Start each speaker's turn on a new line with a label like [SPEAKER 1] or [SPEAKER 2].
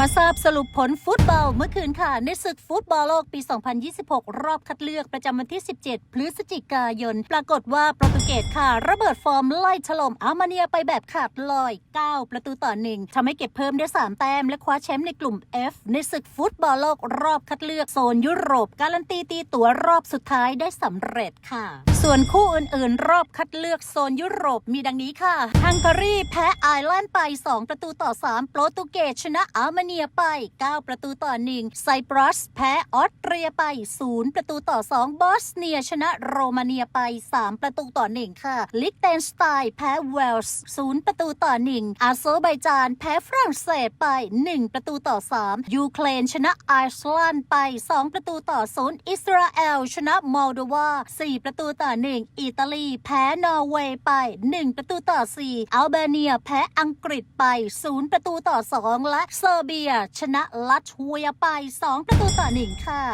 [SPEAKER 1] มาทราบสรุปผลฟุตบอลเมื่อคืนค่ะ ในศึกฟุตบอลโลกปี 2026 รอบคัดเลือกประจำวันที่ 17 พฤศจิกายน ปรากฏว่าโปรตุเกสค่ะ ระเบิดฟอร์มไล่ถล่มอาร์เมาเนียไปแบบขาดลอย 9 ประตูต่อหนึ่งทำให้เก็บเพิ่มได้ 3 แต้ม และคว้าแชมป์ในกลุ่ม F ในศึกฟุตบอลโลกรอบคัดเลือกโซนยุโรป การันตีตีตั๋วรอบสุดท้ายได้สำเร็จค่ะ ส่วนคู่อื่นๆ รอบคัดเลือกโซนยุโรปมีดังนี้ค่ะฮังการีแพ้ไอร์แลนด์ไป 2 ประตูต่อ 3 โปรตุเกสชนะอาร์เมเนียไป 9 ประตูต่อ 1 ไซปรัส แพ้ออสเตรียไป 0 ประตูต่อ 2 บอสเนียชนะโรมาเนียไป 3 ประตูต่อ 1 ค่ะ ลิกเทนสไตน์แพ้เวลส์ 0 ประตูต่อ 1 อาเซอร์ไบจาน แพ้ฝรั่งเศสไป 1 ประตูต่อ 3 ยูเครนชนะไอร์แลนด์ไป 2 ประตูต่อ 0 อิสราเอล ชนะมอลโดวา 4 ประตูต่อ1 อิตาลี แพ้นอร์เวย์ไป 1 ประตูต่อ 4 อัลเบเนีย แพ้อังกฤษไป 0 ประตูต่อ 2 และเซอร์เบีย ชนะลัตเวียไป 2 ประตูต่อ 1 ค่ะ